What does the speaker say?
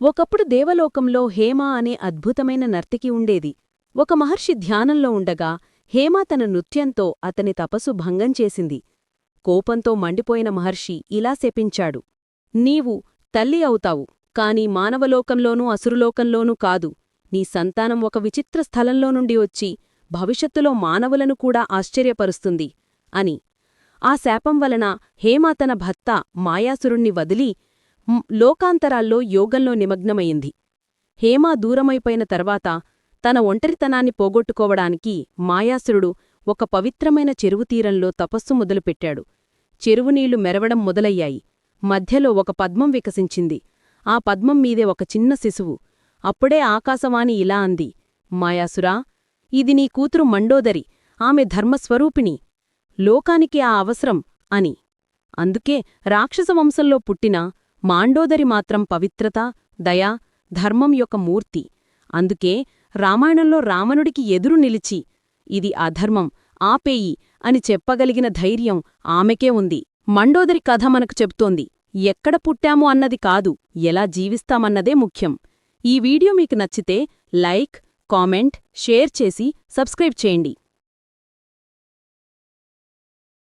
ఒకప్పుడు దేవలోకంలో హేమ అనే అద్భుతమైన నర్తికి ఉండేది. ఒక మహర్షి ధ్యానంలో ఉండగా హేమ తన నృత్యంతో అతని తపస్సు భంగం చేసింది. కోపంతో మండిపోయిన మహర్షి ఇలా శపించాడు. నీవు తల్లి అవుతావు కాని మానవలోకంలోనూ అసురులోకంలోనూ కాదు. నీ సంతానం ఒక విచిత్ర స్థలంలో నుండి వచ్చి భవిష్యత్తులో మానవులను కూడా ఆశ్చర్యపరుస్తుంది అని. ఆ శాపం వలన హేమ తన భర్త మాయాసురుణ్ణి వదిలి లోకాంతరాల్లో యోగంలో నిమగ్నమయింది హేమ దూరమైపోయిన తర్వాత తన ఒంటరితనాన్ని పోగొట్టుకోవడానికి మాయాసురుడు ఒక పవిత్రమైన చెరువు తీరంలో తపస్సు మొదలుపెట్టాడు. చెరువునీళ్ళు మెరవడం మొదలయ్యాయి. మధ్యలో ఒక పద్మం వికసించింది. ఆ పద్మం మీదే ఒక చిన్న శిశువు. అప్పుడే ఆకాశవాణి ఇలా అంది మాయాసురా ఇది నీ కూతురు మండోదరి. ఆమె ధర్మస్వరూపిణి. లోకానికి ఆ అవసరం అని. అందుకే రాక్షస వంశంలో పుట్టిన మాండోదరి మాత్రం పవిత్రత దయా ధర్మం యొక్క మూర్తి. అందుకే రామాయణంలో రావణుడికి ఎదురు నిలిచి ఇది అధర్మం ఆపేయి అని చెప్పగలిగిన ధైర్యం ఆమెకే ఉంది. మండోదరి కథ మనకు చెప్తోంది ఎక్కడ పుట్టాము అన్నది కాదు ఎలా జీవిస్తామన్నదే ముఖ్యం. ఈ వీడియో మీకు నచ్చితే లైక్ కామెంట్ షేర్ చేసి సబ్స్క్రైబ్ చేయండి.